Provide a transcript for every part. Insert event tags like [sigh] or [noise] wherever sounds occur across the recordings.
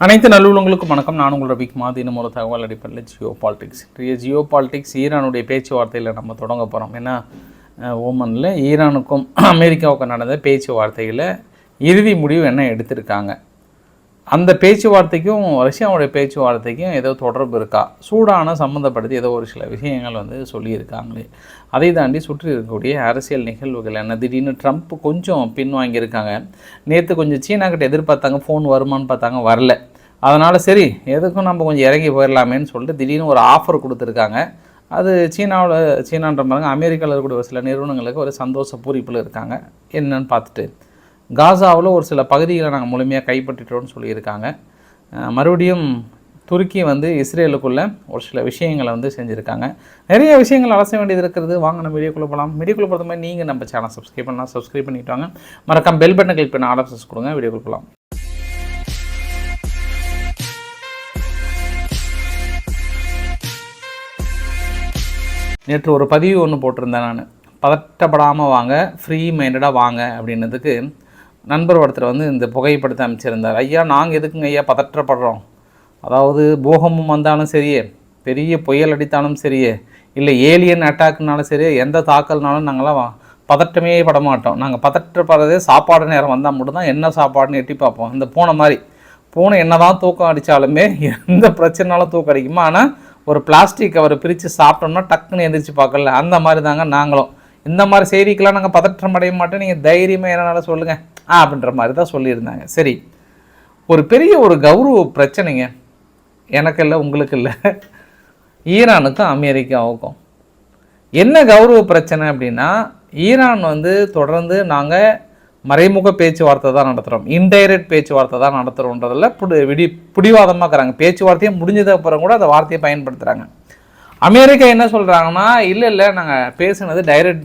அனைத்து நல்லுள்ளங்களுக்கும் வணக்கம். நான் உங்கள் ரபிக் மாதினம் ஒரு தகவல் அடிப்படையில் ஜியோ பாலிடிக்ஸ். இன்றைய ஜியோ பாலிடிக்ஸ் ஈரானுடைய பேச்சுவார்த்தையில் நம்ம தொடங்க போகிறோம் ஏன்னா ஓமனில் ஈரானுக்கும் [clears throat] அமெரிக்காவுக்கும் நடந்த பேச்சுவார்த்தையில் இறுதி முடிவு என்ன எடுத்திருக்காங்க? அந்த பேச்சுவார்த்தைக்கும் ரஷ்யாவுடைய பேச்சுவார்த்தைக்கும் ஏதோ தொடர்பு இருக்கா? சூடான சம்மந்தப்படுத்தி ஏதோ ஒரு சில விஷயங்கள் வந்து சொல்லியிருக்காங்களே. அதை தாண்டி சுற்றி இருக்கக்கூடிய அரசியல் நிகழ்வுகள் என்ன? திடீர்னு ட்ரம்ப் கொஞ்சம் பின்வாங்கியிருக்காங்க. நேற்று கொஞ்சம் சீனா கிட்ட எதிர்பார்த்தாங்க ஃபோன் வருமான்னு பார்த்தாங்க வரல. அதனால் சரி எதுக்கும் நம்ம கொஞ்சம் இறங்கி போயிடலாமேன்னு சொல்லிட்டு திடீர்னு ஒரு ஆஃபர் கொடுத்துருக்காங்க. அது சீனாவில் சீனான்ற பாருங்க அமெரிக்காவில் இருக்கக்கூடிய ஒரு சில நிறுவனங்களுக்கு ஒரு சந்தோஷ பூரிப்பில் இருக்காங்க. என்னன்னு பார்த்துட்டு காசாவில் ஒரு சில பகுதிகளை நாங்கள் முழுமையாக கைப்பற்றிட்டோம்னு சொல்லியிருக்காங்க. மறுபடியும் துருக்கி வந்து இஸ்ரேலுக்குள்ளே ஒரு சில விஷயங்களை வந்து செஞ்சுருக்காங்க. நிறைய விஷயங்கள் அலச வேண்டியது இருக்கிறது. வாங்க நம்ம வீடியோக்குள்ளே போகலாம். வீடியோக்குள்ளே போகிறது மாதிரி நீங்கள் நம்ம சேனல் சப்ஸ்கிரைப் பண்ணலாம். சப்ஸ்கிரைப் பண்ணிட்டு வாங்க. மறக்காம பெல் பட்டனை கிளிக் பண்ண ஆர்டர்ஸ் கொடுங்க. வீடியோக்குள்ளே போகலாம். நேற்று ஒரு பதிவு ஒன்று போட்டிருந்தேன் நான். பதட்டப்படாமல் வாங்க ஃப்ரீ மைண்டடாக வாங்க அப்படின்னதுக்கு நண்பர் ஒருத்தர் வந்து இந்த புகைப்படத்தை அமைச்சிருந்தார். ஐயா நாங்கள் எதுக்குங்க ஐயா பதற்றப்படுறோம்? அதாவது பூகமும் வந்தாலும் சரியே பெரிய புயல் அடித்தாலும் சரியே இல்லை ஏலியன் அட்டாக்னாலும் சரி எந்த தாக்கல்னாலும் நாங்களாம் பதட்டமே பட மாட்டோம் நாங்கள் பதற்றப்படுறதே சாப்பாடு நேரம் வந்தால் மட்டும்தான் என்ன சாப்பாடுன்னு எட்டி பார்ப்போம். இந்த பூனை மாதிரி. பூனை என்னதான் தூக்கம் அடித்தாலுமே எந்த பிரச்சனைனாலும் தூக்கம் அடிக்குமா? ஆனால் ஒரு பிளாஸ்டிக் கவரை பிரித்து சாப்பிட்டோம்னா டக்குன்னு எந்திரிச்சு பார்க்கல. அந்த மாதிரி தாங்க நாங்களும். இந்த மாதிரி செய்திக்கெலாம் நாங்கள் பதற்றம் அடைய மாட்டோம். நீங்கள் தைரியமாக என்னால் சொல்லுங்கள் ஆ அப்படின்ற மாதிரி தான் சொல்லியிருந்தாங்க. சரி. ஒரு பெரிய ஒரு கௌரவ பிரச்சனைங்க. எனக்கு இல்லை உங்களுக்கு இல்லை. ஈரானுக்கும் அமெரிக்காவுக்கும். என்ன கௌரவ பிரச்சனை அப்படின்னா ஈரான் வந்து தொடர்ந்து நாங்கள் மறைமுக பேச்சுவார்த்தை தான் நடத்துகிறோம் இன்டைரக்ட் பேச்சுவார்த்தை தான் நடத்துகிறோன்றதில் புடி விடி பிடிவாதமாக இருக்கிறாங்க பேச்சுவார்த்தையே முடிஞ்சதுக்கப்புறம் கூட அந்த வார்த்தையை பயன்படுத்துகிறாங்க அமெரிக்கா என்ன சொல்கிறாங்கன்னா இல்லை இல்லை நாங்கள் பேசுனது டைரக்ட்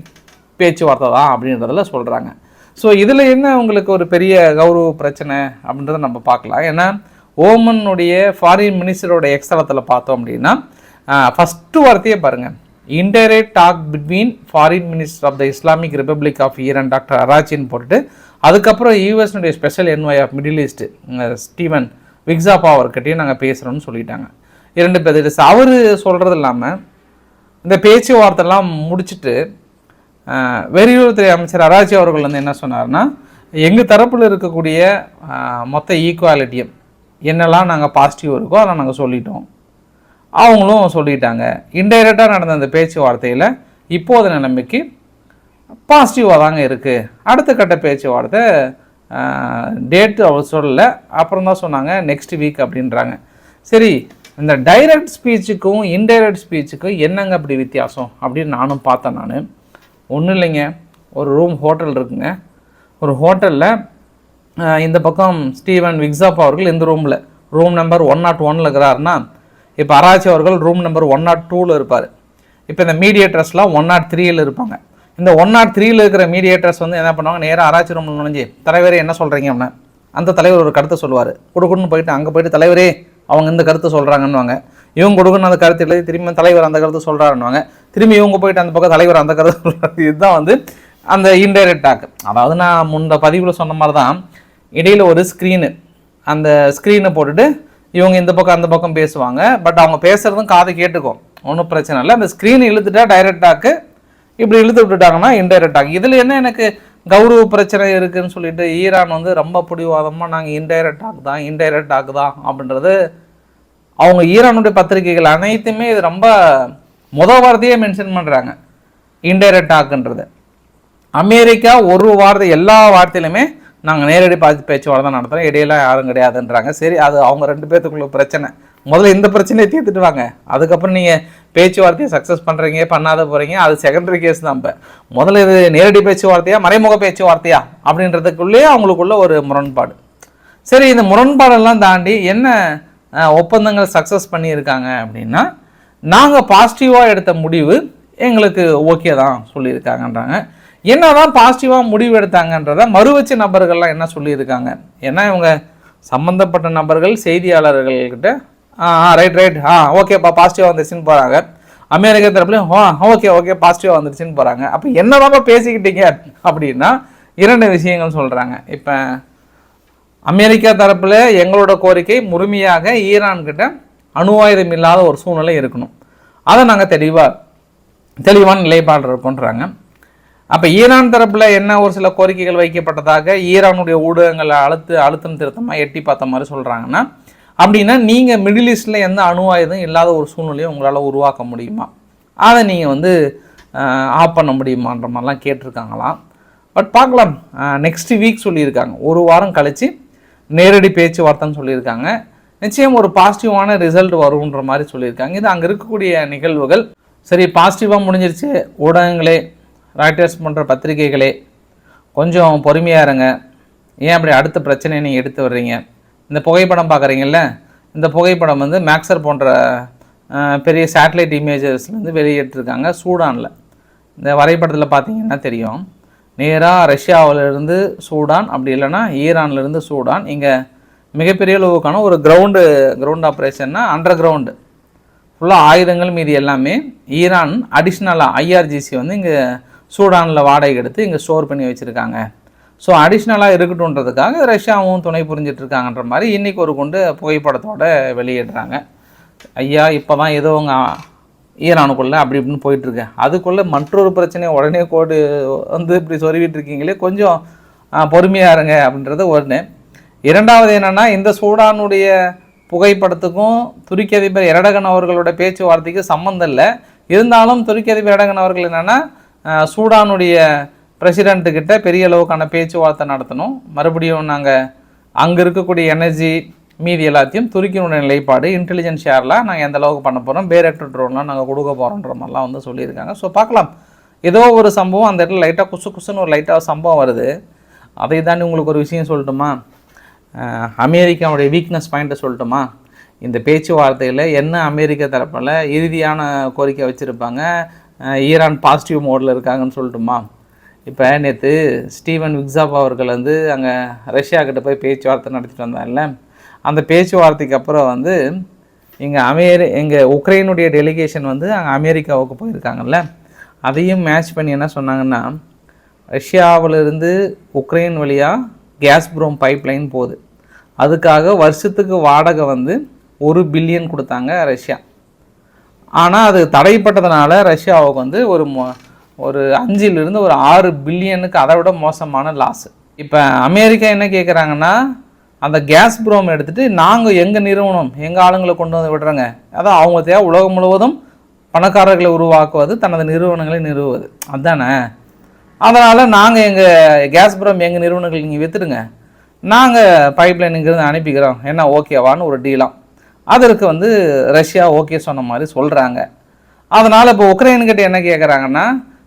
பேச்சுவார்த்தை தான் அப்படின்றதில் சொல்கிறாங்க ஸோ இதில் என்ன உங்களுக்கு ஒரு பெரிய கௌரவ பிரச்சனை அப்படின்றத நம்ம பார்க்கலாம். ஏன்னா ஓமனுடைய ஃபாரின் மினிஸ்டரோட எக்ஸ்தலத்தில் பார்த்தோம் அப்படின்னா ஃபஸ்ட்டு வார்த்தையே பாருங்கள் indirect talk between foreign minister of the Islamic republic of Iran doctor அராச்சின்னு போட்டுட்டு அதுக்கப்புறம் யூஎஸ்னுடைய special envoy of Middle East Steven விக்ஸாப்பா அவர்கிட்டையும் நாங்கள் பேசுகிறோம்னு சொல்லிட்டாங்க. இரண்டு பேர் அவர் சொல்கிறது இல்லாமல் இந்த பேச்சுவார்த்தைலாம் முடிச்சுட்டு வெளியுறவுத்துறை அமைச்சர் அராஜி அவர்கள் வந்து என்ன சொன்னார்னா எங்கள் தரப்பில் இருக்கக்கூடிய மொத்த ஈக்குவாலிட்டியும் என்னெல்லாம் நாங்கள் பாசிட்டிவ் இருக்கோ அதை நாங்கள் சொல்லிட்டோம். அவங்களும் சொல்லிட்டாங்க. இன்டைரக்டாக நடந்த அந்த பேச்சுவார்த்தையில் இப்போது நிலைமைக்கு பாசிட்டிவாக தாங்க இருக்குது அடுத்த கட்ட பேச்சுவார்த்தை டேட்டு அவர் சொல்லலை. அப்புறம் தான் சொன்னாங்க நெக்ஸ்ட் வீக் அப்படின்றாங்க. சரி இந்த டைரக்ட் ஸ்பீச்சுக்கும் இன்டைரக்ட் ஸ்பீச்சுக்கும் என்னங்க அப்படி வித்தியாசம்? அப்படின்னு நானும் பார்த்தேன் நான். ஒன்றும் இல்லைங்க. ஒரு ரூம் ஹோட்டல் இருக்குங்க. ஒரு ஹோட்டலில் இந்த பக்கம் ஸ்டீவன் விக்ஸாப் அவர்கள் இந்த ரூமில் ரூம் நம்பர் ஒன் நாட் ஒனில் இருக்கிறாருன்னா இப்போ அராச்சி அவர்கள் room number one not oh டூவில் இருப்பார். இப்போ இந்த மீடியேட்டர்ஸ்லாம் ஒன் நாட் த்ரீயில் இருப்பாங்க. இந்த ஒன் நாட் த்ரீயில் இருக்கிற மீடியேட்டர்ஸ் வந்து என்ன பண்ணுவாங்க? நேராக ஆராய்ச்சி ரூமில் நுழைஞ்சு தலைவரே என்ன சொல்கிறீங்க அப்படின்னா அந்த தலைவர் ஒரு கருத்தை சொல்லுவார். கொடுக்குன்னு போயிட்டு அங்கே போயிட்டு தலைவரே அவங்க இந்த கருத்தை சொல்கிறாங்கன்னுவாங்க இவங்க கொடுக்குன்னு அந்த கருத்து இல்லை திரும்பி தலைவர் அந்த கருத்து சொல்கிறாருன்னுவாங்க திரும்பி இவங்க போயிட்டு அந்த பக்கம் தலைவர் அந்த கருத்து சொல்கிறாரு இதுதான் வந்து அந்த இன்டைரக்ட் டாக் அதாவது நான் முந்த பதிவில் சொன்ன மாதிரி தான் இடையில் ஒரு ஸ்க்ரீனு அந்த ஸ்க்ரீனை போட்டுட்டு இவங்க இந்த பக்கம் அந்த பக்கம் பேசுவாங்க. பட் அவங்க பேசுகிறதும் காது கேட்டுக்கும். ஒன்றும் பிரச்சனை இல்லை. அந்த ஸ்க்ரீன் இழுத்துட்டா டைரக்டாக்கு இப்படி இழுத்து விட்டுட்டாங்கன்னா இன்டைரக்டாக டாக் இதில் என்ன எனக்கு கௌரவ பிரச்சனை இருக்குன்னு சொல்லிட்டு ஈரான் வந்து ரொம்ப பிடிவாதமாக நாங்கள் இன்டைரக்ட் ஆகுதான் தான் இன்டைரக்ட் ஆகுதான் தான் அப்படின்றது அவங்க ஈரானுடைய பத்திரிகைகள் அனைத்துமே இது ரொம்ப முத வார்த்தையே மென்ஷன் பண்ணுறாங்க இன்டைரக்ட் டாக்குன்றது அமெரிக்கா ஒரு வார்த்தை எல்லா வார்த்தையிலுமே நாங்கள் நேரடி பார்த்து பேச்சுவார்த்தை தான் நடத்துகிறோம் இடையெல்லாம் யாரும் கிடையாதுன்றாங்க. சரி அது அவங்க ரெண்டு பேர்த்துக்குள்ள பிரச்சனை. முதல்ல இந்த பிரச்சனையை தீர்த்துட்டு வாங்க. அதுக்கப்புறம் நீங்கள் பேச்சுவார்த்தையை சக்ஸஸ் பண்ணுறீங்க பண்ணாத போகிறீங்க அது செகண்டரி கேஸ் தான் இப்போ. முதல்ல இது நேரடி பேச்சுவார்த்தையா மறைமுக பேச்சுவார்த்தையா அப்படின்றதுக்குள்ளேயே அவங்களுக்குள்ள ஒரு முரண்பாடு. சரி இந்த முரண்பாடெல்லாம் தாண்டி என்ன ஒப்பந்தங்கள் சக்ஸஸ் பண்ணியிருக்காங்க அப்படின்னா நாங்கள் பாசிட்டிவாக எடுத்த முடிவு எங்களுக்கு ஓகே தான் சொல்லியிருக்காங்கன்றாங்க. என்ன தான் பாசிட்டிவாக முடிவு எடுத்தாங்கன்றத மறுவச்ச நபர்கள்லாம் என்ன சொல்லியிருக்காங்க? ஏன்னா இவங்க சம்மந்தப்பட்ட நபர்கள் செய்தியாளர்கள்கிட்ட ஆ ரைட் ரைட் ஆ ஓகேப்பா பாசிட்டிவாக வந்துருச்சுன்னு போகிறாங்க அமெரிக்க தரப்புலையும் ஆ ஓகே ஓகே பாசிட்டிவாக வந்துருச்சுன்னு போகிறாங்க அப்போ என்னதான்ப்பா பேசிக்கிட்டீங்க அப்படின்னா இரண்டு விஷயங்கள் சொல்கிறாங்க இப்போ அமெரிக்கா தரப்பில் எங்களோட கோரிக்கை முழுமையாக ஈரான்கிட்ட அணு ஆயுதம் இல்லாத ஒரு சூழ்நிலை இருக்கணும். அதை நாங்கள் தெளிவாக தெளிவான நிலைப்பாடு இருக்கோன்றாங்க அப்போ ஈரான் தரப்பில் என்ன ஒரு சில கோரிக்கைகள் வைக்கப்பட்டதாக ஈரானுடைய ஊடகங்களை அழுத்து அழுத்தம் திருத்தமாக எட்டி பார்த்த மாதிரி சொல்கிறாங்கன்னா அப்படின்னா நீங்கள் மிடில் ஈஸ்டில் எந்த அணு ஆயுதம் இல்லாத ஒரு சூழ்நிலையை உங்களால் உருவாக்க முடியுமா? அதை நீங்கள் வந்து ஆஃப் பண்ண முடியுமான்ற மாதிரிலாம் கேட்டிருக்காங்களாம். பட் பார்க்கலாம். நெக்ஸ்ட் வீக் சொல்லியிருக்காங்க. ஒரு வாரம் கழித்து நேரடி பேச்சுவார்த்தைன்னு சொல்லியிருக்காங்க. நிச்சயம் ஒரு பாசிட்டிவான ரிசல்ட் வரும்ன்ற மாதிரி சொல்லியிருக்காங்க. இது அங்கே இருக்கக்கூடிய நிகழ்வுகள். சரி பாசிட்டிவாக முடிஞ்சிருச்சு. ஊடகங்களே ராய்டர்ஸ் போன்ற பத்திரிகைகளே கொஞ்சம் பொறுமையாக இருங்க. ஏன் அப்படி அடுத்த பிரச்சனையை நீங்கள் எடுத்து வர்றீங்க? இந்த புகைப்படம் பார்க்குறீங்கல்ல இந்த புகைப்படம் வந்து மேக்சர் போன்ற பெரிய சேட்டலைட் இமேஜஸ்லேருந்து வெளியிட்டிருக்காங்க சூடானில். இந்த வரைபடத்தில் பார்த்தீங்கன்னா தெரியும். நேராக ரஷ்யாவிலிருந்து சூடான் அப்படி இல்லைன்னா ஈரான்லேருந்து சூடான். இங்கே மிகப்பெரிய அளவுக்கான ஒரு கிரவுண்டு கிரவுண்ட் ஆப்ரேஷன்னா அண்டர் கிரவுண்டு ஃபுல்லாக ஆயுதங்கள் மீதி எல்லாமே ஈரான் அடிஷ்னலாக ஐஆர்ஜிசி வந்து இங்கே சூடானில் வாடகை எடுத்து இங்கே ஸ்டோர் பண்ணி வச்சுருக்காங்க. ஸோ அடிஷ்னலாக இருக்கட்டும்ன்றதுக்காக ரஷ்யாவும் துணை புரிஞ்சிட்டு இருக்காங்கன்ற மாதிரி இன்றைக்கி ஒரு கொண்டு புகைப்படத்தோடு வெளியிடுறாங்க. ஐயா இப்போ தான் ஏதோ அவங்க ஈரானுக்குள்ளே அப்படி இப்படின்னு போயிட்டுருக்கு அதுக்குள்ளே மற்றொரு பிரச்சனையை உடனே கோடு வந்து இப்படி சொருவிட்டு இருக்கீங்களே கொஞ்சம் பொறுமையாக இருங்க அப்படின்றது ஒன்று இரண்டாவது என்னென்னா இந்த சூடானுடைய புகைப்படத்துக்கும் துருக்கி அதிபர் எரடகன் அவர்களோட பேச்சுவார்த்தைக்கு சம்மந்தம் இல்லை. இருந்தாலும் துருக்கி அதிபர் எரடகன் அவர்கள் என்னென்னா சூடானுடைய பிரசிடெண்ட்டுக்கிட்ட பெரிய அளவுக்கான பேச்சுவார்த்தை நடத்தணும். மறுபடியும் நாங்கள் அங்கே இருக்கக்கூடிய எனர்ஜி மீதி எல்லாத்தையும் துருக்கியினுடைய நிலைப்பாடு இன்டெலிஜென்ஸ் ஷேர்லாம் நாங்கள் எந்த அளவுக்கு பண்ண போகிறோம் பேரக்டர் ட்ரோன்லாம் நாங்கள் கொடுக்க போகிறோன்ற மாதிரிலாம் வந்து சொல்லியிருக்காங்க. ஸோ பார்க்கலாம். ஏதோ ஒரு சம்பவம் அந்த இடத்துல லைட்டாக குசு குசுன்னு ஒரு லைட்டாக சம்பவம் வருது. அதை தாண்டி உங்களுக்கு ஒரு விஷயம் சொல்லட்டுமா? அமெரிக்காவுடைய வீக்னஸ் பாயிண்ட்டை சொல்லட்டுமா? இந்த பேச்சுவார்த்தையில் என்ன அமெரிக்க தரப்பில் இறுதியான கோரிக்கை வச்சுருப்பாங்க? ஈரான் பாசிட்டிவ் மோடில் இருக்காங்கன்னு சொல்லட்டுமா? இப்போ நேற்று ஸ்டீவன் விக்ஸாப் அவர்கள் வந்து அங்கே ரஷ்யாக்கிட்ட போய் பேச்சுவார்த்தை நடத்திட்டு வந்தார்ல. அந்த பேச்சுவார்த்தைக்கு அப்புறம் வந்து இங்கே அமெரி எங்கள் உக்ரைனுடைய டெலிகேஷன் வந்து அங்கே அமெரிக்காவுக்கு போயிருக்காங்கல்ல. அதையும் மேட்ச் பண்ணி என்ன சொன்னாங்கன்னா ரஷ்யாவிலிருந்து உக்ரைன் வழியாக கேஸ் ப்ரோம் பைப்லைன் போகுது. அதுக்காக வருஷத்துக்கு வாடகை வந்து ஒரு பில்லியன் கொடுத்தாங்க ரஷ்யா. ஆனால் அது தடைப்பட்டதுனால ரஷ்யாவுக்கு வந்து ஒரு மொ- ஒரு அஞ்சிலிருந்து ஒரு ஆறு பில்லியனுக்கு அதை விட மோசமான லாஸு இப்போ அமெரிக்கா என்ன கேட்குறாங்கன்னா அந்த கேஸ் ப்ரோம் எடுத்துகிட்டு நாங்கள் எங்கள் நிறுவனம் எங்கள் ஆளுங்களை கொண்டு வந்து விடுறோங்க. அதான் அவங்க தேவை உலகம் முழுவதும் பணக்காரர்களை உருவாக்குவது தனது நிறுவனங்களை நிறுவுவது. அதானே? அதனால் நாங்கள் எங்கள் கேஸ் ப்ரோம் எங்கள் நிறுவனங்கள் நீங்கள் விற்றுடுங்க நாங்கள் பைப்லைன் இங்கேருந்து அனுப்பிக்கிறோம். என்ன ஓகேவான்னு ஒரு டீலாம் அதற்கு வந்து ரஷ்யா ஓகே சொன்ன மாதிரி சொல்கிறாங்க அதனால் இப்போ உக்ரைன்கிட்ட என்ன கேட்குறாங்கன்னா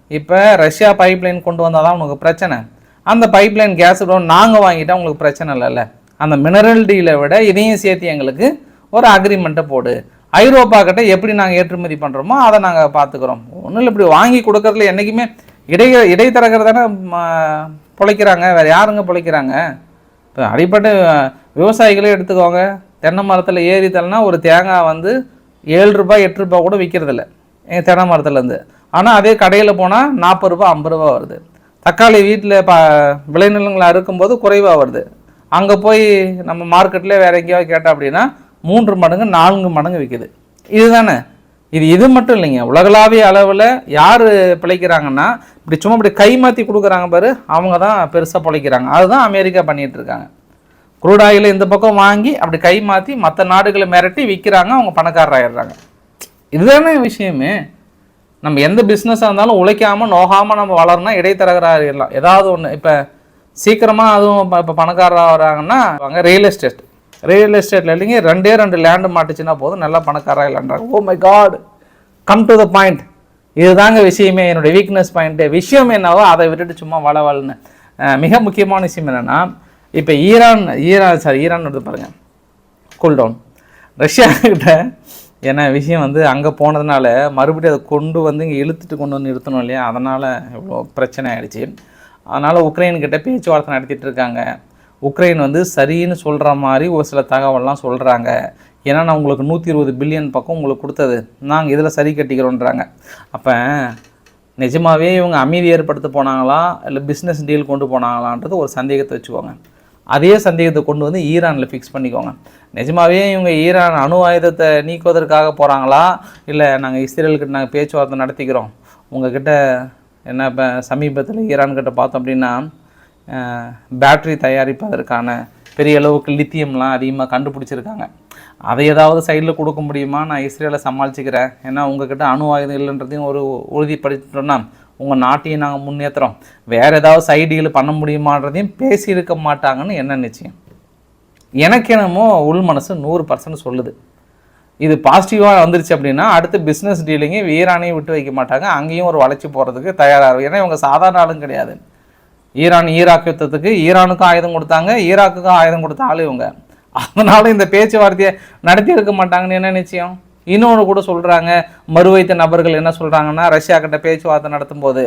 இப்போ ரஷ்யா பைப்லைன் கொண்டு வந்தால் தான் உனக்கு பிரச்சனை. அந்த பைப்லைன் கேஸ் நாங்கள் வாங்கிட்டால் உங்களுக்கு பிரச்சனை இல்லைல்ல அந்த மினரல் டீலை விட இதையும் சேர்த்து எங்களுக்கு ஒரு அக்ரிமெண்ட்டை போடு. ஐரோப்பா கிட்ட எப்படி நாங்கள் ஏற்றுமதி பண்ணுறோமோ அதை நாங்கள் பார்த்துக்குறோம் ஒன்றும் இல்லை இப்படி வாங்கி கொடுக்கறதுல என்றைக்குமே இடை இடைத்தரகர் தானே ம- பிழைக்கிறாங்க. வேறு யாருங்க பிழைக்கிறாங்க? இப்போ அடிப்படை விவசாயிகளே எடுத்துக்கோங்க. தென்னை மரத்தில் ஏறி தரனா ஒரு தேங்காய் வந்து ஏழு ரூபாய் எட்டு ரூபாய் கூட விற்கிறதில்ல எங்கள் தென்னை மரத்துலேருந்து. ஆனால் அதே கடையில் போனால் நாற்பது ரூபா ஐம்பது ரூபா வருது. தக்காளி வீட்டில் ப விளைநிலங்களை இருக்கும்போது குறைவாக வருது. அங்கே போய் நம்ம மார்க்கெட்டில் வேற எங்கேயாவது கேட்டோம் அப்படின்னா மூன்று மடங்கு நான்கு மடங்கு விற்கிது இதுதானே? இது இது மட்டும் இல்லைங்க. உலகளாவிய அளவில் யார் பிழைக்கிறாங்கன்னா இப்படி சும்மா இப்படி கை மாற்றி கொடுக்குறாங்க பாரு அவங்க தான் பெருசாக பிழைக்கிறாங்க. அதுதான் அமெரிக்கா பண்ணிகிட்ருக்காங்க குரூடாயில் குரூட் ஆயில் இந்த பக்கம் வாங்கி அப்படி கை மாற்றி மற்ற நாடுகளை மிரட்டி விற்கிறாங்க அவங்க பணக்காரராகிடுறாங்க இதுதானே விஷயமே? நம்ம எந்த பிஸ்னஸாக இருந்தாலும் உழைக்காமல் நோகாமல் நம்ம வளரணும் இடைத்தரகராகிடலாம் ஏதாவது ஒன்று இப்போ சீக்கிரமாக அதுவும் இப்போ பணக்காரராக வராங்கன்னா அவங்க ரியல் எஸ்டேட் ரியல் எஸ்டேட்டில் இல்லைங்க ரெண்டே ரெண்டு லேண்டு மாட்டுச்சுன்னா போதும் நல்லா பணக்காரராகிடலான்றாங்க ஓ my god come to the point இதுதாங்க விஷயமே. என்னுடைய வீக்னஸ் பாயிண்ட்டு விஷயம் என்னவோ அதை விட்டுட்டு சும்மா வள வளன்னு. மிக முக்கியமான விஷயம் என்னென்னா இப்போ ஈரான் ஈரான் சாரி ஈரான் வந்து பாருங்கள் கூல் டவுன் ரஷ்யா கிட்ட ஏன்னா விஷயம் வந்து அங்கே போனதுனால மறுபடியும் அதை கொண்டு வந்து இங்கே இழுத்துட்டு கொண்டு வந்து நிறுத்தணும் இல்லையா? அதனால் இவ்வளோ பிரச்சனை ஆகிடுச்சு அதனால் உக்ரைன்கிட்ட பேச்சுவார்த்தை நடத்திட்டு இருக்காங்க. உக்ரைன் வந்து சரின்னு சொல்கிற மாதிரி ஒரு சில தகவல்லாம் சொல்கிறாங்க ஏன்னா நான் உங்களுக்கு நூற்றி இருபது பில்லியன் பக்கம் உங்களுக்கு கொடுத்தது. நாங்கள் இதில் சரி கட்டிக்கிறோன்றாங்க. அப்போ நிஜமாகவே இவங்க அமைதி ஏற்படுத்த போனாங்களா? இல்லை பிஸ்னஸ் டீல் கொண்டு போனாங்களான்றது ஒரு சந்தேகத்தை வச்சுக்கோங்க. அதே சந்தேகத்தை கொண்டு வந்து ஈரானில் ஃபிக்ஸ் பண்ணிக்கோங்க. நிஜமாகவே இவங்க ஈரான் அணு ஆயுதத்தை நீக்குவதற்காக போகிறாங்களா இல்லை நாங்கள் இஸ்ரேல்கிட்ட நாங்கள் பேச்சுவார்த்தை நடத்திக்கிறோம். உங்ககிட்ட என்ன இப்போ சமீபத்தில் ஈரான்கிட்ட பார்த்தோம் அப்படின்னா பேட்ரி தயாரிப்பதற்கான பெரிய அளவுக்கு லித்தியம்லாம் அதிகமாக கண்டுபிடிச்சிருக்காங்க. அதை ஏதாவது சைடில் கொடுக்க முடியுமா? நான் இஸ்ரேலை சமாளிச்சுக்கிறேன். ஏன்னா உங்ககிட்ட அணு ஆயுதம் இல்லைன்றதையும் ஒரு உறுதிப்படுத்திட்டோம்னா உங்கள் நாட்டையும் நாங்கள் முன்னேற்றுறோம் வேறு ஏதாவது சைடுகள் பண்ண முடியுமான்றதையும் பேசியிருக்க மாட்டாங்கன்னு என்ன நிச்சயம்? எனக்கு என்னமோ உள் மனசு நூறு பர்சன்ட் சொல்லுது. இது பாசிட்டிவாக வந்துருச்சு அப்படின்னா அடுத்து பிஸ்னஸ் டீலிங்கே ஈரானையும் விட்டு வைக்க மாட்டாங்க. அங்கேயும் ஒரு வளர்ச்சி போகிறதுக்கு தயாராக இருக்கும் ஏன்னா இவங்க சாதாரண ஆளும் கிடையாது. ஈரான் ஈராக் யுத்தத்துக்கு ஈரானுக்கும் ஆயுதம் கொடுத்தாங்க. ஈராக்குக்கும் ஆயுதம் கொடுத்த ஆளு இவங்க. அதனால இந்த பேச்சுவார்த்தையை நடத்தி இருக்க மாட்டாங்கன்னு என்ன நிச்சயம்? இன்னொன்று கூட சொல்கிறாங்க மறுவைத்த நபர்கள் என்ன சொல்கிறாங்கன்னா ரஷ்யா கிட்ட பேச்சுவார்த்தை நடத்தும்போது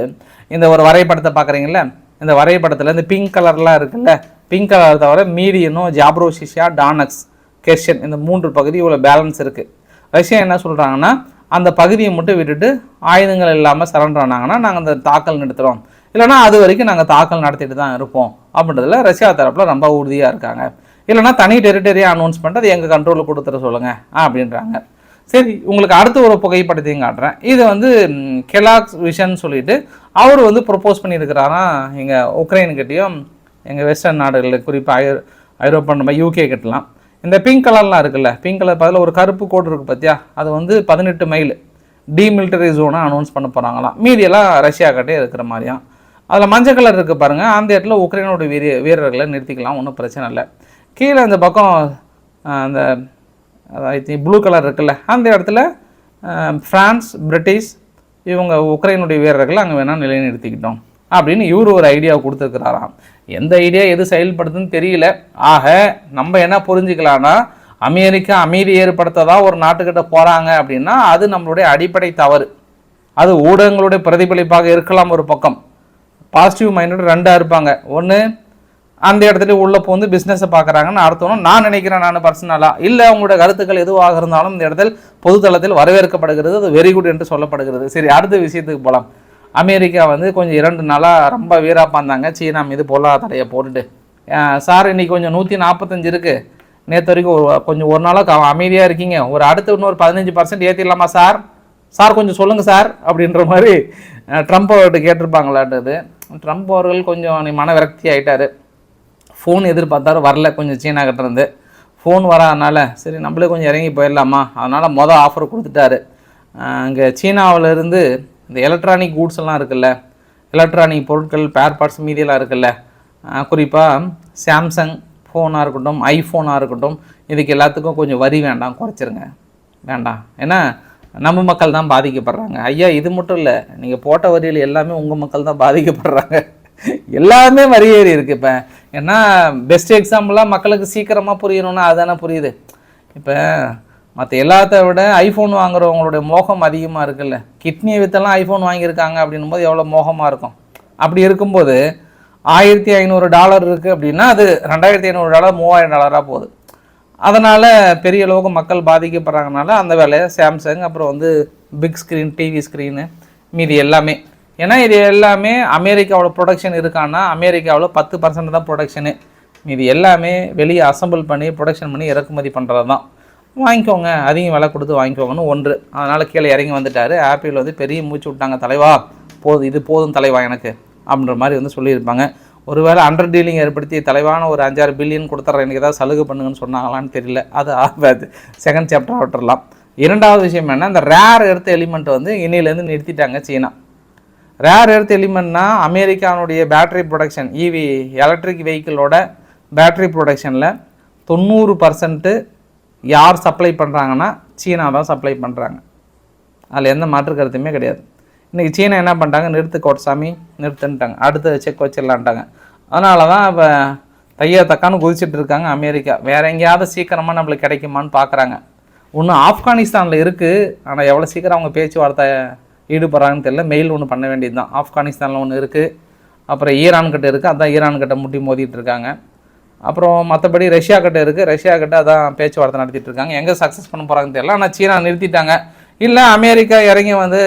இந்த ஒரு வரைபடத்தை பார்க்குறீங்களா இந்த வரைபடத்தில் இந்த பிங்க் கலர்லாம் இருக்குல்ல பிங்க் கலர் தவிர மீடியனும் ஜாப்ரோசிஷியா டானக்ஸ் கெர்ஷன் இந்த மூன்று பகுதி இவ்வளோ பேலன்ஸ் இருக்குது ரஷ்யா என்ன சொல்கிறாங்கன்னா அந்த பகுதியை மட்டும் விட்டுட்டு ஆயுதங்கள் இல்லாமல் சரண்டர் ஆனாங்கன்னா நாங்கள் அந்த தாக்கல் நடத்துகிறோம் இல்லைனா அது வரைக்கும் நாங்கள் தாக்கல் நடத்திட்டு தான் இருப்போம் அப்படின்றதுல ரஷ்யா தரப்பில் ரொம்ப உறுதியாக இருக்காங்க. இல்லைனா தனி டெரிட்டரியாக அனௌன்ஸ் பண்ணிட்டு அது எங்கள் கண்ட்ரோலில் கொடுத்துட சொல்லுங்கள் அப்படின்றாங்க. சரி உங்களுக்கு அடுத்த ஒரு புகைப்படத்தையும் காட்டுறேன். இது வந்து கெலாக்ஸ் விஷன் சொல்லிட்டு அவர் வந்து ப்ரொப்போஸ் பண்ணியிருக்கிறாராம் எங்கள் உக்ரைனுக்கிட்டேயும் எங்கள் வெஸ்டர்ன் நாடுகளில் குறிப்பாக ஐரோ ஐரோப்பா நம்ம யூகே கிட்டலாம். இந்த பிங்க் கலர்லாம் இருக்குல்ல பிங்க் கலர் பதில் ஒரு கருப்பு கோடு இருக்குது பார்த்தியா அது வந்து பதினெட்டு மைல் டீமிலிட்டரி ஜோனாக அனௌன்ஸ் பண்ண போகிறாங்களாம் மீதியெல்லாம் ரஷ்யா கிட்டே இருக்கிற மாதிரியாம். அதில் மஞ்சள் கலர் இருக்குது பாருங்கள் அந்த இடத்துல உக்ரைனோட வீர வீரர்களை நிறுத்திக்கலாம். ஒன்றும் பிரச்சனை இல்லை. கீழே அந்த பக்கம் அந்த ஐ திங்க் ப்ளூ கலர் இருக்குல்ல அந்த இடத்துல ஃப்ரான்ஸ் பிரிட்டிஷ் இவங்க உக்ரைனுடைய வீரர்களை அங்கே வேணால் நிலைநிறுத்திக்கிட்டோம் அப்படின்னு இவர் ஒரு ஐடியாவை கொடுத்துருக்கிறாராம். எந்த ஐடியா எது செயல்படுதுன்னு தெரியல. ஆக நம்ம என்ன புரிஞ்சுக்கலாம்னா அமெரிக்கா அமைதி ஏற்படுத்ததாக ஒரு நாட்டுக்கிட்ட போகிறாங்க அப்படின்னா அது நம்மளுடைய அடிப்படை தவறு. அது ஊடகங்களுடைய பிரதிபலிப்பாக இருக்கலாம் ஒரு பக்கம். பாசிட்டிவ் மைண்டட் ரெண்டாக இருப்பாங்க. ஒன்று அந்த இடத்துல உள்ளே போந்து பிஸ்னஸை பார்க்குறாங்கன்னு அர்த்தம் நான் நினைக்கிறேன் நான் பர்சனலாக இல்லை உங்களோட கருத்துக்கள் எதுவாக இருந்தாலும் இந்த இடத்தில் பொதுத்தளத்தில் வரவேற்கப்படுகிறது. அது வெரி குட் என்று சொல்லப்படுகிறது. சரி அடுத்த விஷயத்துக்கு போகலாம் அமெரிக்கா வந்து கொஞ்சம் இரண்டு நாளாக ரொம்ப வீராப்பாந்தாங்க. சீனா மீது பொருளாதார தடையை போட்டுட்டு. சார் இன்றைக்கி கொஞ்சம் நூற்றி நாற்பத்தஞ்சு இருக்குது நேற்று வரைக்கும் ஒரு கொஞ்சம் ஒரு நாளாக அமைதியாக இருக்கீங்க. ஒரு அடுத்து இன்னொரு பதினஞ்சு பர்சன்ட் ஏற்றிடலாமா சார் சார் கொஞ்சம் சொல்லுங்கள் சார் அப்படின்ற மாதிரி ட்ரம்ப் அவர்கிட்ட கேட்டிருப்பாங்களான்றது ட்ரம்ப் அவர்கள் கொஞ்சம் நீ மன விரக்தி ஆகிட்டார் ஃபோன் எதிர்பார்த்தாரு வரல. கொஞ்சம் சீனா இருந்து. ஃபோன் வராதனால சரி நம்மளே கொஞ்சம் இறங்கி போயிடலாமா? அதனால் மொதல் ஆஃபர் கொடுத்துட்டாரு. அங்கே சீனாவிலேருந்து இந்த எலக்ட்ரானிக் கூட்ஸ் எல்லாம் இருக்குல்ல எலக்ட்ரானிக் பொருட்கள் பேர் பார்ட்ஸ் மீதியெல்லாம் இருக்குல்ல குறிப்பாக சாம்சங் ஃபோனாக இருக்கட்டும் ஐஃபோனாக இருக்கட்டும் இதுக்கு எல்லாத்துக்கும் கொஞ்சம் வரி வேண்டாம் குறைச்சிருங்க. வேண்டாம். ஏன்னா நம்ம மக்கள் தான் பாதிக்கப்படுறாங்க. ஐயா இது மட்டும் இல்லை நீங்கள் போட்ட வரியில் எல்லாமே உங்கள் மக்கள் தான் பாதிக்கப்படுறாங்க. எல்லாமே வரி ஏறி இருக்குது இப்போ. ஏன்னா பெஸ்ட் எக்ஸாம்பிளாக மக்களுக்கு சீக்கிரமாக புரியணும்னா அதுதானே புரியுது. இப்போ மற்ற எல்லாத்த விட ஐஃபோன் வாங்குறவங்களுடைய மோகம் அதிகமாக இருக்குல்ல. கிட்னியை வித்தெல்லாம் ஐஃபோன் வாங்கியிருக்காங்க அப்படின்னும் போது எவ்வளோ மோகமாக இருக்கும். அப்படி இருக்கும்போது ஆயிரத்தி ஐநூறு டாலர் இருக்குது அப்படின்னா அது ரெண்டாயிரத்தி ஐநூறு டாலர் மூவாயிரம் டாலராக போகுது. அதனால் பெரிய அளவுக்கு மக்கள் பாதிக்கப்படுறாங்கனால அந்த வேலையை சாம்சங் அப்புறம் வந்து பிக் ஸ்க்ரீன் டிவி ஸ்க்ரீனு மீதி எல்லாமே ஏன்னா இது எல்லாமே அமெரிக்காவோட ப்ரொடக்ஷன் இருக்கான்னா அமெரிக்காவில் பத்து பர்சன்ட் தான் ப்ரொடக்ஷனு மீதி எல்லாமே வெளியே அசம்பிள் பண்ணி ப்ரொடக்ஷன் பண்ணி இறக்குமதி பண்ணுறது தான் வாங்கிக்கோங்க அதிகம் விலை கொடுத்து வாங்கிக்கோங்கன்னு ஒன்று. அதனால் கீழே இறங்கி வந்துட்டார். ஆப்பிள் வந்து பெரிய மூச்சு விட்டாங்க தலைவா. போதும் இது போதும் தலைவா எனக்கு அப்படின்ற மாதிரி வந்து சொல்லியிருப்பாங்க. ஒருவேளை அண்டர் டீலிங் ஏற்படுத்தி தலைவான ஒரு அஞ்சாறு பில்லியன் கொடுத்துட்றேன் எனக்கு ஏதாவது சலுகை பண்ணுங்கன்னு சொன்னாங்களான்னு தெரியல. அது ஆகாது. செகண்ட் சாப்டர் விட்டுறலாம். இரண்டாவது விஷயம் என்ன இந்த ரேர் எடுத்த எலிமெண்ட் வந்து இன்னிலேருந்து நிறுத்திட்டாங்க சீனா. ரேர் எர்த் எலிமெண்ட்னா அமெரிக்கானுடைய பேட்ரி ப்ரொடக்ஷன் இவி எலக்ட்ரிக் வெஹிக்கிளோட பேட்ரி ப்ரொடக்ஷனில் தொண்ணூறு பர்சன்ட்டு யார் சப்ளை பண்ணுறாங்கன்னா சீனா தான் சப்ளை பண்ணுறாங்க அதில் எந்த மாற்று கருத்துமே கிடையாது. இன்றைக்கி சீனா என்ன பண்ணிட்டாங்க? நிறுத்து கோட்சாமி நிறுத்துன்ட்டாங்க. அடுத்த செக் வச்சிடலான்ட்டாங்க. அதனால தான் இப்போ தையா தக்கான்னு குதிச்சிட்டு இருக்காங்க அமெரிக்கா. வேற எங்கேயாவது சீக்கிரமாக நம்மளுக்கு கிடைக்குமான்னு பார்க்குறாங்க ஒன்று ஆப்கானிஸ்தானில் இருக்குது ஆனால் எவ்வளோ சீக்கிரம் அவங்க பேச்சுவார்த்தை ஈடுபடுறாங்கன்னு தெரியல. மெயில் ஒன்று பண்ண வேண்டியது தான் ஆப்கானிஸ்தானில் ஒன்று இருக்குது அப்புறம் ஈரான் கிட்ட இருக்குது அதான் ஈரான் கிட்ட முட்டி மோதிட்டு இருக்காங்க. அப்புறம் மற்றபடி ரஷ்யா கிட்ட இருக்குது ரஷ்யா கிட்ட அதான் பேச்சுவார்த்தை நடத்திட்டு இருக்காங்க. எங்கே சக்ஸஸ் பண்ண போகிறாங்கன்னு தெரியல. ஆனால் சீனா நிறுத்திட்டாங்க. இல்லை அமெரிக்கா இறங்கி வந்து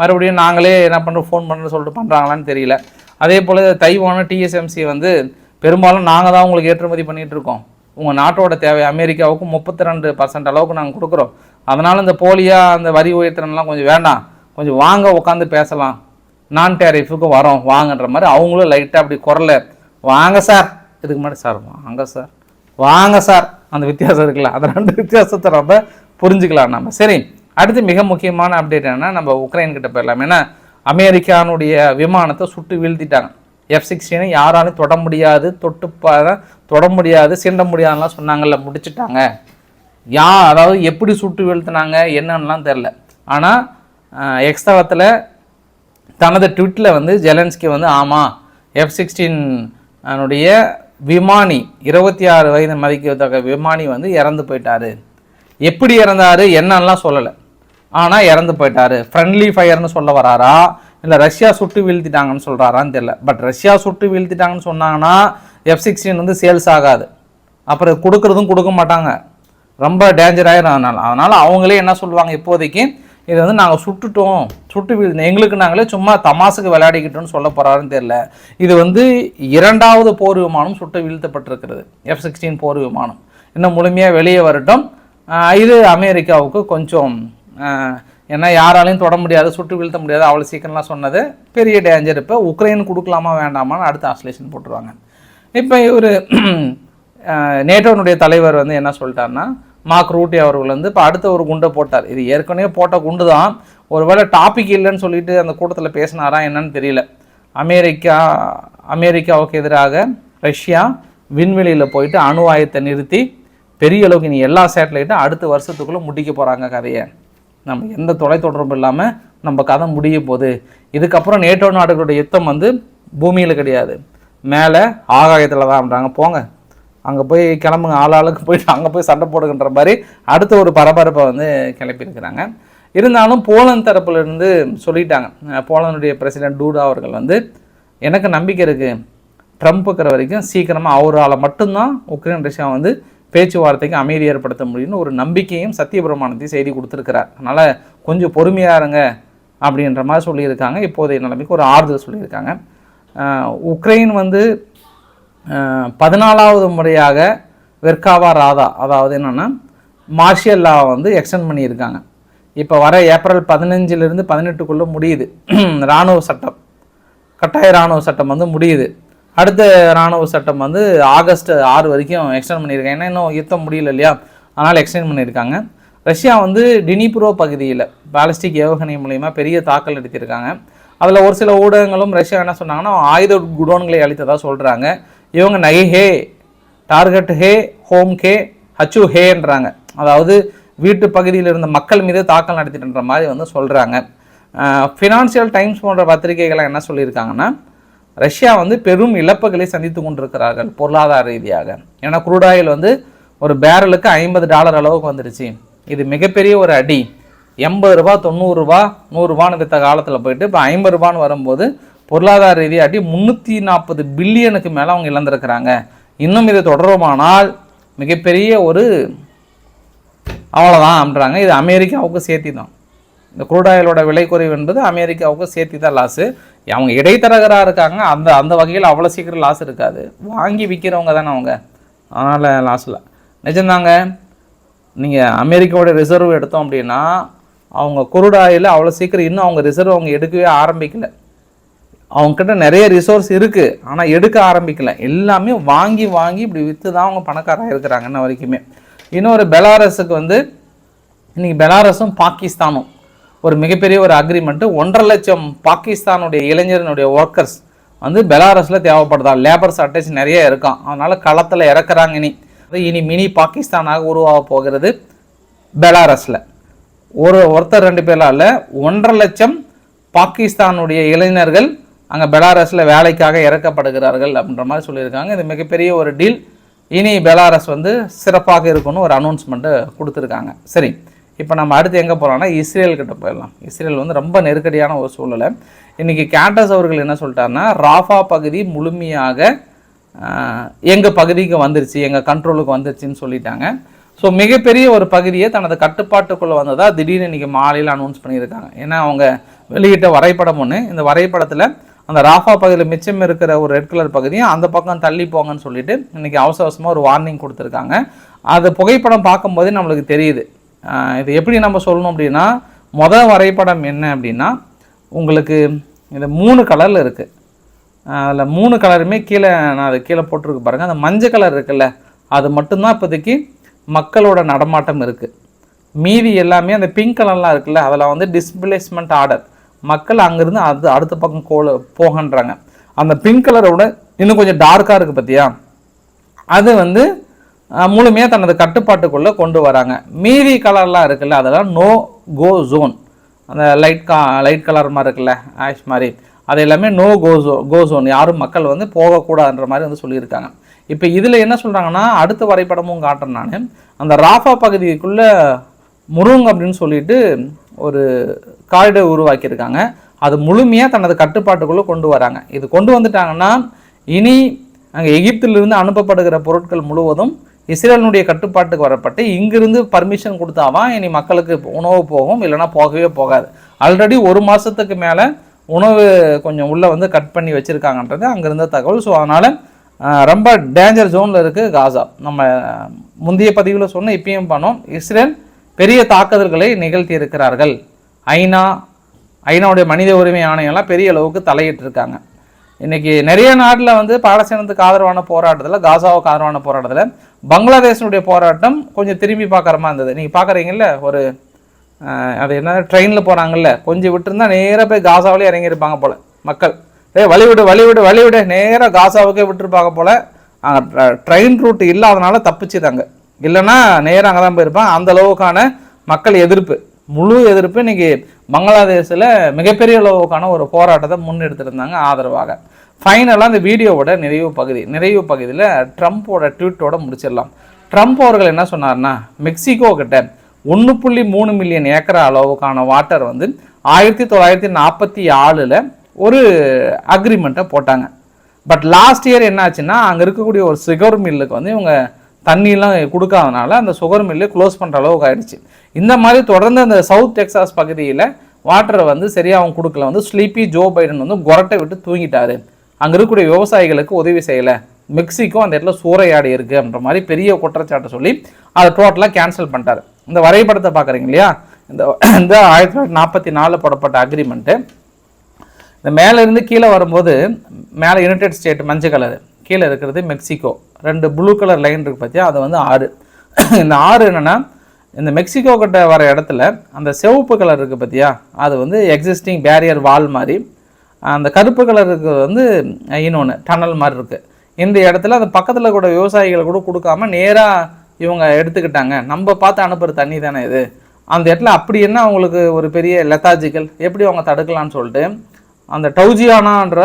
மறுபடியும் நாங்களே என்ன பண்ணுறோம் ஃபோன் பண்ணுறோம் சொல்லிட்டு பண்ணுறாங்களான்னு தெரியல. அதே போல் தைவான டிஎஸ்எம்சி வந்து பெரும்பாலும் நாங்கள் தான் உங்களுக்கு ஏற்றுமதி பண்ணிகிட்டு இருக்கோம். உங்கள் நாட்டோட தேவை. அமெரிக்காவுக்கு முப்பத்தி ரெண்டு பர்சன்ட் அளவுக்கு நாங்கள் கொடுக்குறோம். அதனால் இந்த போலியாக அந்த வரி உயர்த்தனம்லாம் கொஞ்சம் வேண்டாம். கொஞ்சம் வாங்க உட்காந்து பேசலாம். நான் டேரிஃபுக்கு வரோம் வாங்கன்ற மாதிரி அவங்களும் லைட்டாக அப்படி குரல வாங்க சார். இதுக்கு முன்னாடி சார் வாங்க சார். வாங்க சார். அந்த வித்தியாசம் இருக்குல்ல அந்த ரெண்டு [laughs] வித்தியாசத்தை நம்ம புரிஞ்சுக்கலாம் நம்ம. சரி அடுத்து மிக முக்கியமான அப்டேட் என்னன்னா நம்ம உக்ரைன் கிட்ட போயிடலாம். ஏன்னா அமெரிக்கானுடைய விமானத்தை சுட்டு வீழ்த்திட்டாங்க. எஃப் சிக்ஸ்டீனை யாராலும் தொட முடியாது தொட்டு தொட முடியாது சீண்ட முடியாதுலாம் சொன்னாங்கல்ல முடிச்சுட்டாங்க. யா அதாவது எப்படி சுட்டு வீழ்த்தினாங்க என்னன்னுலாம் தெரில ஆனால் எக்ஸ்தவத்தில் தனது ட்விட்டில் வந்து ஜெலன்ஸ்கி வந்து ஆமாம் எஃப் சிக்ஸ்டீன் னுடைய விமானி இருபத்தி ஆறு வயது மதிக்கத்தக்க விமானி வந்து இறந்து போயிட்டார். எப்படி இறந்தாரு? என்னன்னெலாம் சொல்லலை. ஆனால் இறந்து போயிட்டார். ஃப்ரெண்ட்லி ஃபயர்னு சொல்ல வராரா? இல்லை ரஷ்யா சுட்டு வீழ்த்திட்டாங்கன்னு சொல்கிறாரான்னு தெரியல. பட் ரஷ்யா சுட்டு வீழ்த்திட்டாங்கன்னு சொன்னாங்கன்னா எஃப் சிக்ஸ்டீன் வந்து சேல்ஸ் ஆகாது. அப்புறம் கொடுக்கறதும் கொடுக்க மாட்டாங்க. ரொம்ப டேஞ்சர் ஆயிரும் அதனால். அதனால் அவங்களே என்ன சொல்லுவாங்க இப்போதைக்கு? இது வந்து நாங்கள் சுட்டுட்டோம். சுட்டு வீழ் எங்களுக்கு நாங்களே சும்மா தமாசுக்கு விளையாடிக்கிட்டோம்னு சொல்ல போகிறாருன்னு தெரியல. இது வந்து இரண்டாவது போர் விமானம் சுட்டு வீழ்த்தப்பட்டிருக்கிறது. எஃப் சிக்ஸ்டீன் போர் விமானம். இன்னும் முழுமையாக வெளியே வரட்டும். இது அமெரிக்காவுக்கு கொஞ்சம் ஏன்னா யாராலையும் தொட முடியாது சுட்டு வீழ்த்த முடியாது. அவ்வளோ சீக்கிரம்லாம் சொன்னது. பெரிய டேஞ்சர் இப்போ. உக்ரைன் கொடுக்கலாமா வேண்டாமான்னு அடுத்த ஆஸ்லேஷன் போட்டுருவாங்க. இப்போ இவர் நேட்டோனுடைய தலைவர் வந்து என்ன சொல்லிட்டாருன்னா மார்க் ரூட்டி அவர்கள் வந்து இப்போ அடுத்த ஒரு குண்டை போட்டார். இது ஏற்கனவே போட்ட குண்டு தான் ஒருவேளை டாபிக் இல்லைன்னு சொல்லிட்டு அந்த கூட்டத்தில் பேசினாரா என்னன்னு தெரியல. அமெரிக்கா அமெரிக்காவுக்கு எதிராக ரஷ்யா விண்வெளியில் போயிட்டு அணு ஆயத்தை நிறுத்தி பெரிய அளவுக்கு இனி எல்லா சேட்டலைட்டும் அடுத்த வருஷத்துக்குள்ளே முடிக்க போகிறாங்க கதையை. நம்ம எந்த தொலைத்தொடர்பும் இல்லாமல் நம்ம கதை முடிய போகுது. இதுக்கப்புறம் நேட்டோ நாடுகளுடைய யுத்தம் வந்து பூமியில் கிடையாது. மேலே ஆகாயத்தில் தான் அப்படின்றாங்க. போங்க. அங்கே போய் கிளம்புங்க ஆளாளுக்கு போயிட்டு அங்கே போய் சண்டை போடுகின்ற மாதிரி அடுத்த ஒரு பரபரப்பை வந்து கிளப்பியிருக்கிறாங்க. இருந்தாலும் போலந்து தரப்புலேருந்து சொல்லிட்டாங்க. அஹ் போலந்துடைய பிரசிடென்ட் டூடா அவர்கள் வந்து எனக்கு நம்பிக்கை இருக்குது ட்ரம்ப் இருக்கிற வரைக்கும் சீக்கிரமாக அவரால் மட்டும்தான் உக்ரைன் ரஷ்யா வந்து பேச்சுவார்த்தைக்கு அமைதி ஏற்படுத்த முடியும்னு ஒரு நம்பிக்கையும் சத்தியபிரமாணத்தையும் செய்தி கொடுத்துருக்கிறார். அதனால் கொஞ்சம் பொறுமையாக இருங்க அப்படின்ற மாதிரி சொல்லியிருக்காங்க. இப்போதைய நிலைமைக்கு ஒரு ஆறுதல் சொல்லியிருக்காங்க. உக்ரைன் வந்து பதினாலாவது முறையாக வெர்காவா ராதா அதாவது என்னென்னா மார்ஷியல் லா வந்து எக்ஸ்டெண்ட் பண்ணியிருக்காங்க. இப்போ வர ஏப்ரல் பதினஞ்சிலிருந்து பதினெட்டுக்குள்ளே முடியுது. [clears throat] இராணுவ சட்டம் கட்டாய இராணுவ சட்டம் வந்து முடியுது. அடுத்த இராணுவ சட்டம் வந்து ஆகஸ்ட் ஆறு வரைக்கும் எக்ஸ்டெண்ட் பண்ணியிருக்காங்க. ஏன்னா இன்னும் யுத்தம் முடியல இல்லையா? அதனால் எக்ஸ்டெண்ட் பண்ணியிருக்காங்க. ரஷ்யா வந்து டினிப்ரோ பகுதியில் பாலிஸ்டிக் ஏவுகணை மூலயமா பெரிய தாக்கல் நடத்தியிருக்காங்க அதில் ஒரு சில ஊடகங்களும் ரஷ்யா என்ன சொன்னாங்கன்னா ஆயுத குடோன்களை அளித்ததாக சொல்கிறாங்க இவங்க நை ஹே டார்கெட் ஹே ஹோம் கே ஹச்சு ஹேன்றாங்க அதாவது வீட்டு பகுதியில் இருந்த மக்கள் மீது தாக்கல் நடத்திட்டுன்ற மாதிரி வந்து சொல்கிறாங்க ஃபினான்சியல் டைம்ஸ் போன்ற பத்திரிகைகள்லாம் என்ன சொல்லியிருக்காங்கன்னா ரஷ்யா வந்து பெரும் இழப்புகளை சந்தித்து கொண்டிருக்கிறார்கள் பொருளாதார ரீதியாக. ஏன்னா குரூடாயில் வந்து ஒரு பேரலுக்கு ஐம்பது டாலர் அளவுக்கு வந்துருச்சு. இது மிகப்பெரிய ஒரு அடி. எண்பது ரூபா தொண்ணூறுரூவா நூறுரூபான்னு வித்த காலத்தில் போயிட்டு இப்போ ஐம்பது ரூபான்னு வரும்போது பொருளாதார ரீதியாட்டி முந்நூற்றி நாற்பது பில்லியனுக்கு மேலே அவங்க இழந்திருக்கிறாங்க. இன்னும் இது தொடருமானால் மிகப்பெரிய ஒரு அவ்வளோதான் அப்படின்றாங்க. இது அமெரிக்காவுக்கு சேர்த்தி தான் இந்த குரூட் ஆயிலோட விலை குறைவு என்பது அமெரிக்காவுக்கு சேர்த்தி தான் லாஸு அவங்க இடைத்தரகராக இருக்காங்க. அந்த அந்த வகையில் அவ்வளோ சீக்கிரம் லாஸ் இருக்காது. வாங்கி விற்கிறவங்க தானே அவங்க. அதனால் லாஸில் நிஜம்தாங்க நீங்கள் அமெரிக்காவோட ரிசர்வ் எடுத்தோம் அப்படின்னா அவங்க crude அவ்வளோ சீக்கிரம் இன்னும் அவங்க ரிசர்வ் அவங்க எடுக்கவே ஆரம்பிக்கலை. அவங்கக்கிட்ட நிறைய ரிசோர்ஸ் இருக்குது ஆனால் எடுக்க ஆரம்பிக்கல. எல்லாமே வாங்கி வாங்கி இப்படி விற்று தான் அவங்க பணக்காராக இருக்கிறாங்க இன்ன வரைக்குமே. இன்னொரு பெலாரஸுக்கு வந்து இன்னைக்கு பெலாரஸும் பாகிஸ்தானும் ஒரு மிகப்பெரிய ஒரு அக்ரிமெண்ட்டு ஒன்றரை லட்சம் பாகிஸ்தானுடைய இளைஞரனுடைய ஒர்க்கர்ஸ் வந்து பெலாரஸில் தேவைப்படுதா? லேபர் ஷார்ட்டேஜ் நிறைய இருக்கான் அதனால் களத்தில் இறக்குறாங்க இனி. அது இனி மினி பாகிஸ்தானாக உருவாக போகிறது பெலாரஸில். ஒரு ஒருத்தர் ரெண்டு பேரால் ஒன்றரை லட்சம் பாகிஸ்தானுடைய இளைஞர்கள் அங்கே பெலாரஸில் வேலைக்காக இறக்கப்படுகிறார்கள் அப்படின்ற மாதிரி சொல்லியிருக்காங்க. இது மிகப்பெரிய ஒரு டீல். இனி பெலாரஸ் வந்து சிறப்பாக இருக்கும்னு ஒரு அனௌன்ஸ்மெண்ட்டு கொடுத்துருக்காங்க. சரி இப்போ நம்ம அடுத்து எங்கே போகிறோம்னா இஸ்ரேல்கிட்ட போயிடலாம். இஸ்ரேல் வந்து ரொம்ப நெருக்கடியான ஒரு சூழ்நிலை இன்றைக்கி கேட்டஸ் அவர்கள் என்ன சொல்லிட்டாருன்னா ராஃபா பகுதி முழுமையாக எங்கள் பகுதிக்கு வந்துருச்சு எங்கள் கண்ட்ரோலுக்கு வந்துருச்சுன்னு சொல்லிட்டாங்க. ஸோ மிகப்பெரிய ஒரு பகுதியை தனது கட்டுப்பாட்டுக்குள்ளே வந்ததாக திடீர்னு இன்றைக்கி மாலையில் அனௌன்ஸ் பண்ணியிருக்காங்க. ஏன்னா அவங்க வெளியிட்ட வரைபடம் ஒன்று இந்த வரைபடத்தில் அந்த ராஃபா பகுதியில் மிச்சம் இருக்கிற ஒரு ரெட் கலர் பகுதியும் அந்த பக்கம் தள்ளி போங்கன்னு சொல்லிட்டு இன்றைக்கி அவசர அவசரமாக ஒரு வார்னிங் கொடுத்துருக்காங்க. அது புகைப்படம் பார்க்கும்போதே நம்மளுக்கு தெரியுது. இது எப்படி நம்ம சொல்லணும் அப்படின்னா மொதல் வரைபடம் என்ன அப்படின்னா உங்களுக்கு இந்த மூணு கலரில் இருக்குது அதில் மூணு கலருமே கீழே நான் அது கீழே போட்டிருக்கு பாருங்கள் அந்த மஞ்சள் கலர் இருக்குல்ல அது மட்டும்தான் இப்போதைக்கு மக்களோட நடமாட்டம் இருக்குது மீதி எல்லாமே அந்த பிங்க் கலர்லாம் இருக்குல்ல அதில் வந்து டிஸ்பிளேஸ்மெண்ட் ஆர்டர் மக்கள் அங்கேருந்து அது அடுத்த பக்கம் கோல போகன்றாங்க. அந்த பிங்க் கலரை விட இன்னும் கொஞ்சம் டார்க்காக இருக்குது பார்த்தியா அது வந்து முழுமையாக தனது கட்டுப்பாட்டுக்குள்ளே கொண்டு வராங்க. மீதி கலர்லாம் இருக்குல்ல அதெல்லாம் நோ கோ ஜோன் அந்த லைட் கா லைட் கலர் மாதிரி இருக்குல்ல ஆஷ் மாதிரி. அது எல்லாமே நோ கோ கோசோன் கோ யாரும் மக்கள் வந்து போகக்கூடாதுன்ற மாதிரி வந்து சொல்லியிருக்காங்க. இப்போ இதில் என்ன சொல்கிறாங்கன்னா அடுத்த வரைபடமும் காட்டுறேன் நான். அந்த ராஃபா பகுதிக்குள்ளே முருங் அப்படின்னு சொல்லிட்டு ஒரு காரிடர் உருவாக்கியிருக்காங்க. அது முழுமையாக தனது கட்டுப்பாட்டுக்குள்ளே கொண்டு வராங்க. இது கொண்டு வந்துட்டாங்கன்னா இனி அங்கே எகிப்திலிருந்து அனுப்பப்படுகிற பொருட்கள் முழுவதும் இஸ்ரேலினுடைய கட்டுப்பாட்டுக்கு வரப்பட்டு இங்கிருந்து பர்மிஷன் கொடுத்தாவான் இனி மக்களுக்கு உணவு போகும் இல்லைன்னா போகவே போகாது. ஆல்ரெடி ஒரு மாதத்துக்கு மேலே உணவு கொஞ்சம் உள்ளே வந்து கட் பண்ணி வச்சுருக்காங்கன்றது அங்கேருந்த தகவல். ஸோ அதனால் ரொம்ப டேஞ்சர் ஜோனில் இருக்குது காசா. நம்ம முந்தைய பதிவில் சொன்ன இப்பயும் பண்ணோம். இஸ்ரேல் பெரிய தாக்குதல்களை நிகழ்த்தி இருக்கிறார்கள் ஐநா ஐநாவுடைய மனித உரிமை ஆணையம்லாம் பெரிய அளவுக்கு தலையிட்டு இருக்காங்க நிறைய நாட்டில் வந்து பாலஸ்தீனத்துக்கு ஆதரவான போராட்டத்தில் காசாவுக்கு ஆதரவான போராட்டத்தில் பங்களாதேஷனுடைய போராட்டம் கொஞ்சம் திரும்பி பார்க்குற மாதிரி இருந்தது. நீங்கள் பார்க்குறீங்கல்ல ஒரு அது என்ன ட்ரெயினில் போகிறாங்கல்ல கொஞ்சம் விட்டுருந்தா நேராக போய் காசாவிலே இறங்கியிருப்பாங்க போல் மக்கள். ஏ வழிவிடு வழிவிடு வழிவிடு நேராக காசாவுக்கே விட்டுருப்பாங்க போல். ட்ரெயின் ரூட் இல்லாதனால தப்பிச்சுதாங்க இல்லைன்னா நேராக அங்கே தான் போயிருப்பேன் அந்த அளவுக்கான மக்கள் எதிர்ப்பு. முழு எதிர்ப்பு இன்னைக்கு பங்களாதேஷில் மிகப்பெரிய அளவுக்கான ஒரு போராட்டத்தை முன்னெடுத்திருந்தாங்க ஆதரவாக. ஃபைனலாக அந்த வீடியோவோட நிறைவு பகுதி நிறைவு பகுதியில் ட்ரம்ப்போட ட்வீட்டோட முடிச்சிடலாம். ட்ரம்ப் அவர்கள் என்ன சொன்னார்னா மெக்சிகோ கிட்ட ஒன்று புள்ளி மூணு மில்லியன் ஏக்கர் அளவுக்கான வாட்டர் வந்து ஆயிரத்தி தொள்ளாயிரத்தி நாற்பத்தி ஆறில் ஒரு அக்ரிமெண்ட்டை போட்டாங்க. பட் லாஸ்ட் இயர் என்னாச்சுன்னா அங்கே இருக்கக்கூடிய ஒரு சுகர் மில்லுக்கு வந்து இவங்க தண்ணியெலாம் கொடுக்காதனால அந்த சுகர் மில்லு க்ளோஸ் பண்ணுற அளவுக்கு ஆயிடுச்சு. இந்த மாதிரி தொடர்ந்து அந்த சவுத் டெக்ஸாஸ் பகுதியில் வாட்டரை வந்து சரியாக அவங்க கொடுக்கல. வந்து ஸ்லீப்பி ஜோ பைடன் வந்து குரட்டை விட்டு தூங்கிட்டாரு. அங்கே இருக்கக்கூடிய விவசாயிகளுக்கு உதவி செய்யலை. மெக்சிகோ அந்த இடத்துல சூறையாடி இருக்குது அப்படின்ற மாதிரி பெரிய குற்றச்சாட்டை சொல்லி அதை டோட்டலாக கேன்சல் பண்ணிட்டாரு. இந்த வரைபடத்தை பார்க்குறீங்க இல்லையா? இந்த இந்த ஆயிரத்தி தொள்ளாயிரத்தி நாற்பத்தி நாலில் போடப்பட்ட அக்ரிமெண்ட்டு இந்த மேலேருந்து கீழே வரும்போது மேலே யுனைடெட் ஸ்டேட் மஞ்சள் கலர் கீழே இருக்கிறது மெக்சிகோ. ரெண்டு ப்ளூ கலர் லைன் இருக்குது பார்த்தியா அது வந்து ஆறு. இந்த ஆறு என்னென்னா இந்த மெக்சிகோ கிட்ட வர இடத்துல அந்த சிவப்பு கலர் இருக்குது பார்த்தியா அது வந்து எக்ஸிஸ்டிங் பேரியர் வால் மாதிரி. அந்த கருப்பு கலருக்கு வந்து இன்னொன்று டனல் மாதிரி இருக்குது இந்த இடத்துல அந்த பக்கத்தில் கூட விவசாயிகளை கூட கொடுக்காம நேராக இவங்க எடுத்துக்கிட்டாங்க. நம்ம பார்த்து அனுப்புகிற தண்ணி தானே இது. அந்த இடத்துல அப்படி என்ன அவங்களுக்கு ஒரு பெரிய லெத்தாஜிக்கல் எப்படி அவங்க தடுக்கலான்னு சொல்லிட்டு அந்த டவுஜியானான்ற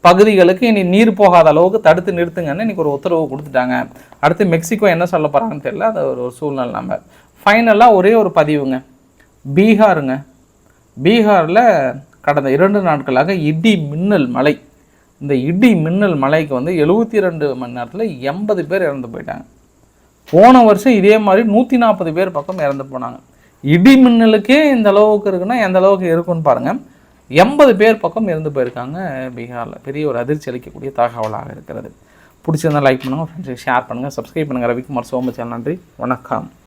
பகுதிகளுக்கு இனி நீர் போகாத அளவுக்கு தடுத்து நிறுத்துங்கன்னு இன்னைக்கு ஒரு உத்தரவு கொடுத்துட்டாங்க. அடுத்து மெக்சிகோ என்ன சொல்ல போகிறாங்கன்னு தெரியல அது ஒரு ஒரு சூழ்நிலை நம்ம. ஃபைனலாக ஒரே ஒரு பதிவுங்க. பீகாருங்க. பீகாரில் கடந்த இரண்டு நாட்களாக இடி மின்னல் மழை. இந்த இடி மின்னல் மலைக்கு வந்து எழுபத்தி ரெண்டு மணி நேரத்தில் எண்பது பேர் இறந்து போயிட்டாங்க. போன வருஷம் இதே மாதிரி நூற்றி நாற்பது பேர் பக்கம் இறந்து போனாங்க. இடி மின்னலுக்கே இந்த அளவுக்கு இருக்குன்னா எந்த அளவுக்கு இருக்குன்னு பாருங்கள் எண்பது பேர் பக்கம் இறந்து போயிருக்காங்க பீகாரில். பெரிய ஒரு அதிர்ச்சி அளிக்கக்கூடிய தகவலாக இருக்கிறது. பிடிச்சிருந்தா லைக் பண்ணுங்கள் ஃப்ரெண்ட்ஸுக்கு ஷேர் பண்ணுங்கள் சப்ஸ்கிரைப் பண்ணுங்கள் ரவிக்குமார் சோமச்சல் நன்றி வணக்கம்.